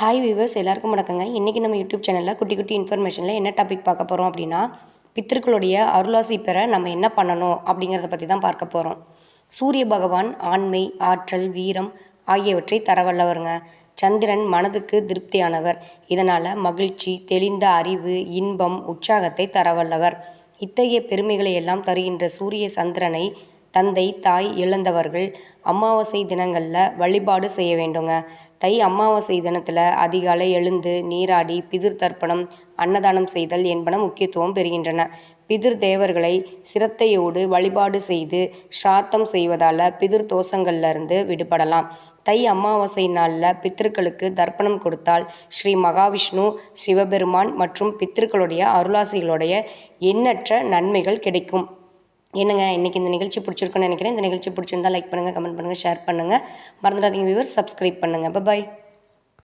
Hi viewers எல்லாருக்கும் வணக்கங்க. இன்றைக்கி நம்ம யூடியூப் சேனலில் குட்டி குட்டி இன்ஃபர்மேஷனில் என்ன டாபிக் பார்க்க போகிறோம் அப்படின்னா பித்திருக்களுடைய அருளாசி பெற நம்ம என்ன பண்ணணும் அப்படிங்கிறத பற்றி தான் பார்க்க போகிறோம் சூரிய பகவான் ஆண்மை ஆற்றல் வீரம் ஆகியவற்றை தரவல்லவருங்க. சந்திரன் மனதுக்கு திருப்தியானவர். இதனால் மகிழ்ச்சி தெளிந்த அறிவு இன்பம் உற்சாகத்தை தரவல்லவர். இத்தகைய பெருமைகளை எல்லாம் தருகின்ற சூரிய சந்திரனை தந்தை தாய் இழந்தவர்கள் அமாவாசை தினங்களில் வழிபாடு செய்ய வேண்டுங்க. தை அமாவாசை தினத்தில் அதிகாலை எழுந்து நீராடி பிதிர் தர்ப்பணம் அன்னதானம் செய்தல் என்பன முக்கியத்துவம் பெறுகின்றன. பிதிர் தேவர்களை சிரத்தையோடு வழிபாடு செய்து சார்த்தம் செய்வதால் பிதிர் தோஷங்கள்லேருந்து விடுபடலாம். தை அமாவாசை நாளில் பித்திருக்களுக்கு தர்ப்பணம் கொடுத்தால் ஸ்ரீ மகாவிஷ்ணு சிவபெருமான் மற்றும் பித்திருக்களுடைய அருளாசிகளுடைய எண்ணற்ற நன்மைகள் கிடைக்கும். என்னங்க இன்றைக்கி இந்த நிகழ்ச்சி பிடிச்சிருக்குன்னு நினைக்கிறேன். இந்த நிகழ்ச்சி பிடிச்சிருந்தா லைக் பண்ணுங்கள் கமெண்ட் பண்ணுங்கள் ஷேர் பண்ணுங்கள் மறந்துடாதீங்க வியூவர் சப்ஸ்கிரைப் பண்ணுங்கள் பாய்